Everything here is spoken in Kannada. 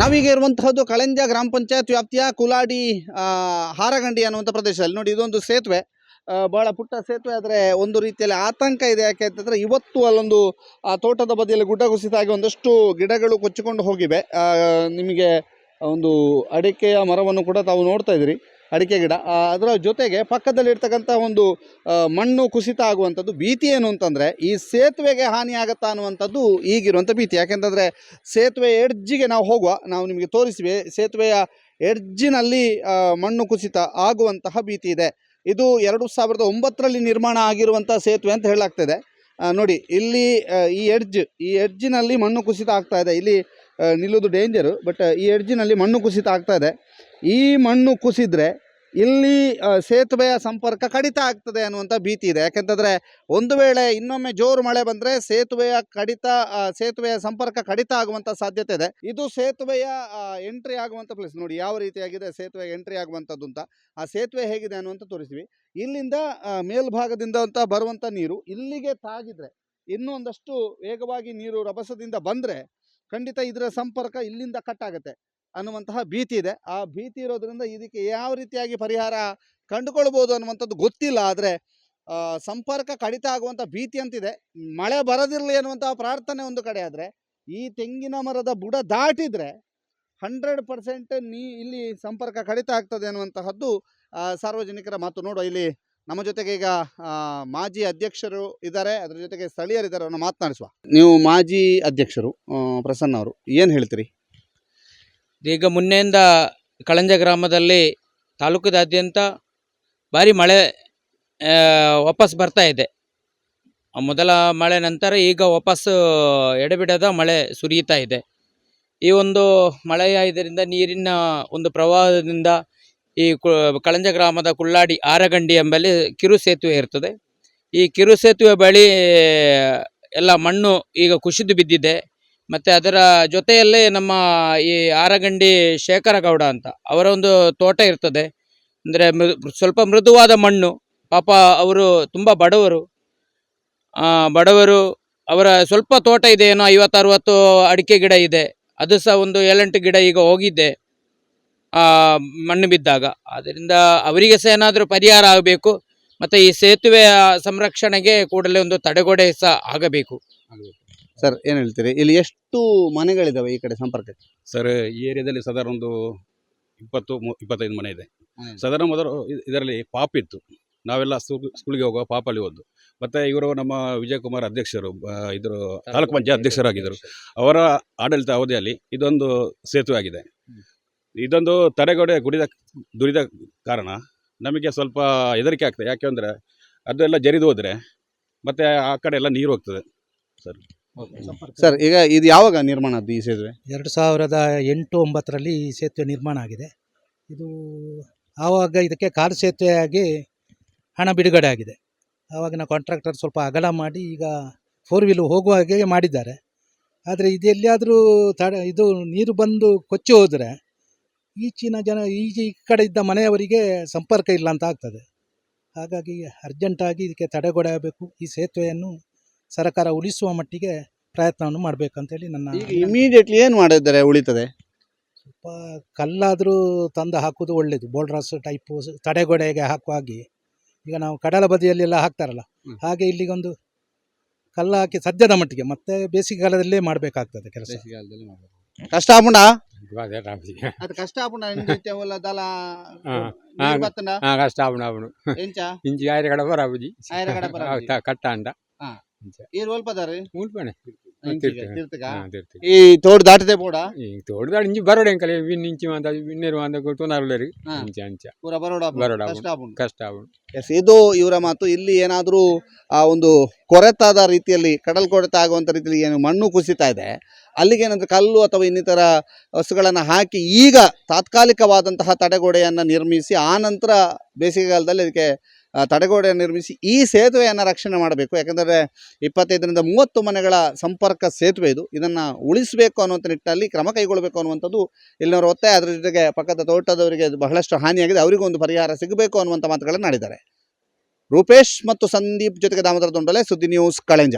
ನಾವೀಗ ಇರುವಂತಹದ್ದು ಕಳೆಂಜ ಗ್ರಾಮ ಪಂಚಾಯತ್ ವ್ಯಾಪ್ತಿಯ ಕುಲಾಡಿ ಹಾರಗಂಡಿ ಅನ್ನುವಂಥ ಪ್ರದೇಶದಲ್ಲಿ. ನೋಡಿ, ಇದೊಂದು ಸೇತುವೆ. ಬಹಳ ಪುಟ್ಟ ಸೇತುವೆ, ಆದರೆ ಒಂದು ರೀತಿಯಲ್ಲಿ ಆತಂಕ ಇದೆ. ಯಾಕೆ ಅಂತಂದರೆ ಇವತ್ತು ಅಲ್ಲೊಂದು ತೋಟದ ಬದಿಯಲ್ಲಿ ಗುಡ್ಡ ಕುಸಿತ ಆಗಿ ಒಂದಷ್ಟು ಗಿಡಗಳು ಕೊಚ್ಚಿಕೊಂಡು ಹೋಗಿವೆ. ನಿಮಗೆ ಒಂದು ಅಡಿಕೆಯ ಮರವನ್ನು ಕೂಡ ತಾವು ನೋಡ್ತಾ ಇದ್ದೀರಿ. ಅಡಿಕೆ ಗಿಡ. ಅದರ ಜೊತೆಗೆ ಪಕ್ಕದಲ್ಲಿ ಇರ್ತಕ್ಕಂಥ ಒಂದು ಮಣ್ಣು ಕುಸಿತ ಆಗುವಂಥದ್ದು, ಭೀತಿ ಏನು ಅಂತಂದರೆ, ಈ ಸೇತುವೆಗೆ ಹಾನಿ ಆಗುತ್ತಾ ಅನ್ನುವಂಥದ್ದು ಈಗಿರುವಂಥ ಭೀತಿ. ಯಾಕೆಂತಂದರೆ, ಸೇತುವೆ ಎಡ್ಜಿಗೆ ನಾವು ಹೋಗುವ, ನಾವು ನಿಮಗೆ ತೋರಿಸಿವೆ, ಸೇತುವೆಯ ಎಡ್ಜಿನಲ್ಲಿ ಮಣ್ಣು ಕುಸಿತ ಆಗುವಂತಹ ಭೀತಿ ಇದೆ. ಇದು ಎರಡು ಸಾವಿರದ ಒಂಬತ್ತರಲ್ಲಿ ನಿರ್ಮಾಣ ಆಗಿರುವಂಥ ಸೇತುವೆ ಅಂತ ಹೇಳಲಾಗ್ತದೆ. ನೋಡಿ, ಇಲ್ಲಿ ಈ ಎಡ್ಜ್, ಈ ಎಡ್ಜಿನಲ್ಲಿ ಮಣ್ಣು ಕುಸಿತ ಆಗ್ತಾ ಇದೆ. ಇಲ್ಲಿ ನಿಲ್ಲೋದು ಡೇಂಜರು ಬಟ್ ಈ ಎಡ್ಜಿನಲ್ಲಿ ಮಣ್ಣು ಕುಸಿತ ಆಗ್ತಾ ಇದೆ. ಈ ಮಣ್ಣು ಕುಸಿದ್ರೆ ಇಲ್ಲಿ ಸೇತುವೆಯ ಸಂಪರ್ಕ ಕಡಿತ ಆಗ್ತದೆ ಅನ್ನುವಂಥ ಭೀತಿ ಇದೆ. ಯಾಕೆಂತಂದರೆ ಒಂದು ವೇಳೆ ಇನ್ನೊಮ್ಮೆ ಜೋರು ಮಳೆ ಬಂದರೆ ಸೇತುವೆಯ ಕಡಿತ ಸೇತುವೆಯ ಸಂಪರ್ಕ ಕಡಿತ ಆಗುವಂಥ ಸಾಧ್ಯತೆ ಇದೆ. ಇದು ಸೇತುವೆಯ ಎಂಟ್ರಿ ಆಗುವಂಥ ಪ್ಲೇಸ್ ನೋಡಿ, ಯಾವ ರೀತಿಯಾಗಿದೆ ಸೇತುವೆ ಎಂಟ್ರಿ ಆಗುವಂಥದ್ದು ಅಂತ. ಆ ಸೇತುವೆ ಹೇಗಿದೆ ಅನ್ನುವಂಥ ತೋರಿಸ್ತೀವಿ. ಇಲ್ಲಿಂದ ಮೇಲ್ಭಾಗದಿಂದ ಅಂತ ಬರುವಂಥ ನೀರು ಇಲ್ಲಿಗೆ ತಾಗಿದ್ರೆ ಇನ್ನೊಂದಷ್ಟು ವೇಗವಾಗಿ ನೀರು ರಭಸದಿಂದ ಬಂದರೆ ಖಂಡಿತ ಇದರ ಸಂಪರ್ಕ ಇಲ್ಲಿಂದ ಕಟ್ ಆಗುತ್ತೆ. ಅನ್ನುವಂತಹ ಭೀತಿ ಇದೆ. ಆ ಭೀತಿ ಇರೋದ್ರಿಂದ ಇದಕ್ಕೆ ಯಾವ ರೀತಿಯಾಗಿ ಪರಿಹಾರ ಕಂಡುಕೊಳ್ಬೋದು ಅನ್ನುವಂಥದ್ದು ಗೊತ್ತಿಲ್ಲ. ಆದರೆ ಸಂಪರ್ಕ ಕಡಿತ ಆಗುವಂಥ ಭೀತಿ ಅಂತಿದೆ. ಮಳೆ ಬರದಿರಲಿ ಅನ್ನುವಂತಹ ಪ್ರಾರ್ಥನೆ ಒಂದು ಕಡೆ ಆದರೆ, ಈ ತೆಂಗಿನ ಮರದ ಬುಡ ದಾಟಿದರೆ ಹಂಡ್ರೆಡ್ ಪರ್ಸೆಂಟ್ ನೀ, ಇಲ್ಲಿ ಸಂಪರ್ಕ ಕಡಿತ ಆಗ್ತದೆ ಅನ್ನುವಂತಹದ್ದು ಸಾರ್ವಜನಿಕರ ಮಾತು. ನೋಡುವ, ಇಲ್ಲಿ ನಮ್ಮ ಜೊತೆಗೆ ಈಗ ಮಾಜಿ ಅಧ್ಯಕ್ಷರು ಇದ್ದಾರೆ. ಅದರ ಜೊತೆಗೆ ಸ್ಥಳೀಯರಿದ್ದಾರೆ ಅವ್ರನ್ನ ಮಾತನಾಡಿಸುವ ನೀವು ಮಾಜಿ ಅಧ್ಯಕ್ಷರು ಪ್ರಸನ್ನ ಅವರು, ಏನು ಹೇಳ್ತೀರಿ? ಈಗ ಮೊನ್ನೆಯಿಂದ ಕಳಂಜ ಗ್ರಾಮದಲ್ಲಿ ತಾಲೂಕದಾದ್ಯಂತ ಭಾರಿ ಮಳೆ ವಾಪಸ್ ಬರ್ತಾ ಇದೆ. ಮೊದಲ ಮಳೆ ನಂತರ ಈಗ ವಾಪಸ್ಸು ಎಡೆಬಿಡದ ಮಳೆ ಸುರಿಯುತ್ತಾ ಇದೆ. ಈ ಒಂದು ಮಳೆಯ ಇದರಿಂದ ನೀರಿನ ಒಂದು ಪ್ರವಾಹದಿಂದ ಈ ಕಳಂಜ ಗ್ರಾಮದ ಕುಳ್ಳಾಡಿ ಆರಗಂಡಿ ಎಂಬಲ್ಲಿ ಕಿರು ಸೇತುವೆ ಇರ್ತದೆ. ಈ ಕಿರು ಸೇತುವೆ ಬಳಿ ಎಲ್ಲ ಮಣ್ಣು ಈಗ ಕುಸಿದು ಬಿದ್ದಿದೆ. ಮತ್ತು ಅದರ ಜೊತೆಯಲ್ಲೇ ನಮ್ಮ ಈ ಆರಗಂಡಿ ಶೇಖರ ಗೌಡ ಅಂತ, ಅವರ ಒಂದು ತೋಟ ಇರ್ತದೆ. ಅಂದರೆ ಸ್ವಲ್ಪ ಮೃದುವಾದ ಮಣ್ಣು. ಪಾಪ ಅವರು ತುಂಬ ಬಡವರು. ಬಡವರು, ಅವರ ಸ್ವಲ್ಪ ತೋಟ ಇದೆ, ಏನೋ ಐವತ್ತು ಅರುವತ್ತು ಅಡಿಕೆ ಗಿಡ ಇದೆ. ಅದು ಸಹ ಒಂದು ಏಳೆಂಟು ಗಿಡ ಈಗ ಹೋಗಿದ್ದೆ ಮಣ್ಣು ಬಿದ್ದಾಗ. ಅದರಿಂದ ಅವರಿಗೆ ಸಹ ಏನಾದರೂ ಪರಿಹಾರ ಆಗಬೇಕು. ಮತ್ತು ಈ ಸೇತುವೆಯ ಸಂರಕ್ಷಣೆಗೆ ಕೂಡಲೇ ಒಂದು ತಡೆಗೋಡೆ ಸಹ ಆಗಬೇಕು. ಸರ್ ಏನು ಹೇಳ್ತೀರಿ? ಇಲ್ಲಿ ಎಷ್ಟು ಮನೆಗಳಿದ್ದಾವೆ ಈ ಕಡೆ ಸಂಪರ್ಕಕ್ಕೆ? ಸರ್ ಈ ಏರಿಯಾದಲ್ಲಿ ಸಾಧಾರಣ ಒಂದು ಇಪ್ಪತ್ತು ಮೂ- ಇಪ್ಪತ್ತೈದು ಮನೆ ಇದೆ. ಹ್ಮ್. ಸಾಧಾರಣ ಮೊದಲು ಇ- ಇದರಲ್ಲಿ ಪಾಪ್ ಇತ್ತು. ನಾವೆಲ್ಲ ಸ್ಕೂಲ್- ಸ್ಕೂಲ್ಗೆ ಹೋಗುವ ಪಾಪಲ್ಲಿ ಹೋದ್ದು. ಮತ್ತು ಇವರು ನಮ್ಮ ವಿಜಯಕುಮಾರ್ ಅಧ್ಯಕ್ಷರು ಆ, ಇದ್ರು ತಾಲೂಕು ಪಂಚಾಯತ್ ಅಧ್ಯಕ್ಷರಾಗಿದ್ದರು ಅವರ ಆಡಳಿತ ಅವಧಿಯಲ್ಲಿ ಇದೊಂದು ಸೇತುವೆ ಆಗಿದೆ. ಇದೊಂದು ತಡೆಗೋಡೆ ಗುಡಿದ ದುಡಿದ ಕಾರಣ ನಮಗೆ ಸ್ವಲ್ಪ ಹೆದರಿಕೆ ಆಗ್ತದೆ. ಯಾಕೆಂದರೆ ಅದೆಲ್ಲ ಜರಿದು ಹೋದರೆ ಮತ್ತು ಆ ಕಡೆ ಎಲ್ಲ ನೀರು ಹೋಗ್ತದೆ. ಸರ್ ಈಗ ಇದು ಯಾವಾಗ ನಿರ್ಮಾಣ ಆದ್ದು ಈ ಸೇತುವೆ? ಎರಡು ಸಾವಿರದ ಎಂಟು ಒಂಬತ್ತರಲ್ಲಿ ಈ ಸೇತುವೆ ನಿರ್ಮಾಣ ಆಗಿದೆ. ಇದು ಆವಾಗ ಇದಕ್ಕೆ ಕಾಲು ಸೇತುವೆಯಾಗಿ ಹಣ ಬಿಡುಗಡೆ ಆಗಿದೆ. ಆವಾಗಿನ ಕಾಂಟ್ರಾಕ್ಟರ್ ಸ್ವಲ್ಪ ಅಗಲ ಮಾಡಿ ಈಗ ಫೋರ್ ವೀಲ್ ಹೋಗುವ ಹಾಗೆ ಮಾಡಿದ್ದಾರೆ. ಆದರೆ ಇದು ಎಲ್ಲಿಯಾದರೂ ತಡ ಇದು ನೀರು ಬಂದು ಕೊಚ್ಚಿ ಹೋದರೆ ಈಚಿನ ಜನ ಈಚೆ ಈ ಕಡೆ ಇದ್ದ ಮನೆಯವರಿಗೆ ಸಂಪರ್ಕ ಇಲ್ಲ ಅಂತ ಆಗ್ತದೆ. ಹಾಗಾಗಿ ಅರ್ಜೆಂಟಾಗಿ ಇದಕ್ಕೆ ತಡೆಗೊಡಬೇಕು ಈ ಸೇತುವೆಯನ್ನು. ಸರ್ಕಾರ ಉಳಿಸುವ ಮಟ್ಟಿಗೆ ಪ್ರಯತ್ನವನ್ನು ಮಾಡಬೇಕಂತೇಳಿ ನನ್ನ ಈಗ ಇಮಿಡಿಯೇಟ್ಲಿ ಏನು ಮಾಡಿದರೆ ಉಳಿತದೆ? ಸ್ವಲ್ಪ ಕಲ್ಲಾದರೂ ತಂದು ಹಾಕೋದು ಒಳ್ಳೆಯದು ಬೋಲ್ಡ್ರಾಸ್ ಟೈಪು ತಡೆಗೋಡೆಗೆ ಹಾಕುವ ಹಾಗೆ. ಈಗ ನಾವು ಕಡಲ ಬದಿಯಲ್ಲೆಲ್ಲ ಹಾಕ್ತಾರಲ್ಲ ಹಾಗೆ ಇಲ್ಲಿಗೊಂದು ಕಲ್ಲು ಹಾಕಿ ಸದ್ಯದ ಮಟ್ಟಿಗೆ ಮತ್ತೆ ಬೇಸಿಗೆಗಾಲದಲ್ಲೇ ಮಾಡಬೇಕಾಗ್ತದೆ ಕೆಲಸ. ಕಷ್ಟ ಆಪುಂಡ ಅದೇ ಕಷ್ಟ ಆಪುಂಡ ದಲ ಕಷ್ಟ ಅವನು ಅವನು ಎಂಚ? ಇಂಚಿ ಆಯ್ರ ಕಡೆ ಬರಾಬುಜಿ. ಆಯ್ರ ಕಡೆ ಬರಾಬುಜಿ. ಕಟ್ಟ ಅಂಡ ಈರು ಒಲ್ಪದಾರಿ? ಹಾ, ತೀರ್ಥಗ. ಈ ತೋಡ್ ದಾಟಿದೆ ಬೋಡ? ಈ ತೋಡ್ದಾಡ್ ಇಂಚಿ ಬರೋಡೆ ಅಂಕಲೆ ವಿನ್ ಇಂಚಿ ಅಂತ ವಿನ್ನೇರು ಅಂತ ತುನಾರುಲೇರಿ ಇಂಚ ಅಂಚ ಪೂರ ಬರೋಡ ಬರೋಡ ಕಷ್ಟ ಆಪುಂಡು. ಕಷ್ಟ ಅವನು ಎಸ್ ಇದು ಇವರ ಮಾತು. ಇಲ್ಲಿ ಏನಾದರೂ ಆ ಒಂದು ಕೊರೆತಾದ ರೀತಿಯಲ್ಲಿ ಕಡಲ್ ಕೊರೆತ ಆಗುವಂಥ ರೀತಿಯಲ್ಲಿ ಏನು ಮಣ್ಣು ಕುಸಿತಾ ಇದೆ ಅಲ್ಲಿಗೆ ಏನಂದ್ರೆ ಕಲ್ಲು ಅಥವಾ ಇನ್ನಿತರ ವಸ್ತುಗಳನ್ನು ಹಾಕಿ ಈಗ ತಾತ್ಕಾಲಿಕವಾದಂತಹ ತಡೆಗೋಡೆಯನ್ನು ನಿರ್ಮಿಸಿ ಆ ನಂತರ ಬೇಸಿಗೆಗಾಲದಲ್ಲಿ ಅದಕ್ಕೆ ತಡೆಗೋಡೆಯನ್ನು ನಿರ್ಮಿಸಿ ಈ ಸೇತುವೆಯನ್ನು ರಕ್ಷಣೆ ಮಾಡಬೇಕು. ಯಾಕೆಂದರೆ ಇಪ್ಪತ್ತೈದರಿಂದ ಮೂವತ್ತು ಮನೆಗಳ ಸಂಪರ್ಕ ಸೇತುವೆ ಇದು. ಇದನ್ನು ಉಳಿಸಬೇಕು ಅನ್ನುವಂಥ ನಿಟ್ಟಿನಲ್ಲಿ ಕ್ರಮ ಕೈಗೊಳ್ಳಬೇಕು ಅನ್ನುವಂಥದ್ದು ಇಲ್ಲಿನವರು ಒತ್ತಾಯ ಅದರ ಜೊತೆಗೆ ಪಕ್ಕದ ತೋಟದವರಿಗೆ ಬಹಳಷ್ಟು ಹಾನಿಯಾಗಿದೆ. ಅವರಿಗೂ ಒಂದು ಪರಿಹಾರ ಸಿಗಬೇಕು ಅನ್ನುವಂಥ ಮಾತುಗಳನ್ನು ಆಡಿದ್ದಾರೆ ರೂಪೇಶ್ ಮತ್ತು ಸಂದೀಪ್ ಜೊತೆಗೆ ದಾಮೋದರ ದೊಂಡಲೆ ಸುದ್ದಿ ನ್ಯೂಸ್ ಕಳೆಂಜ.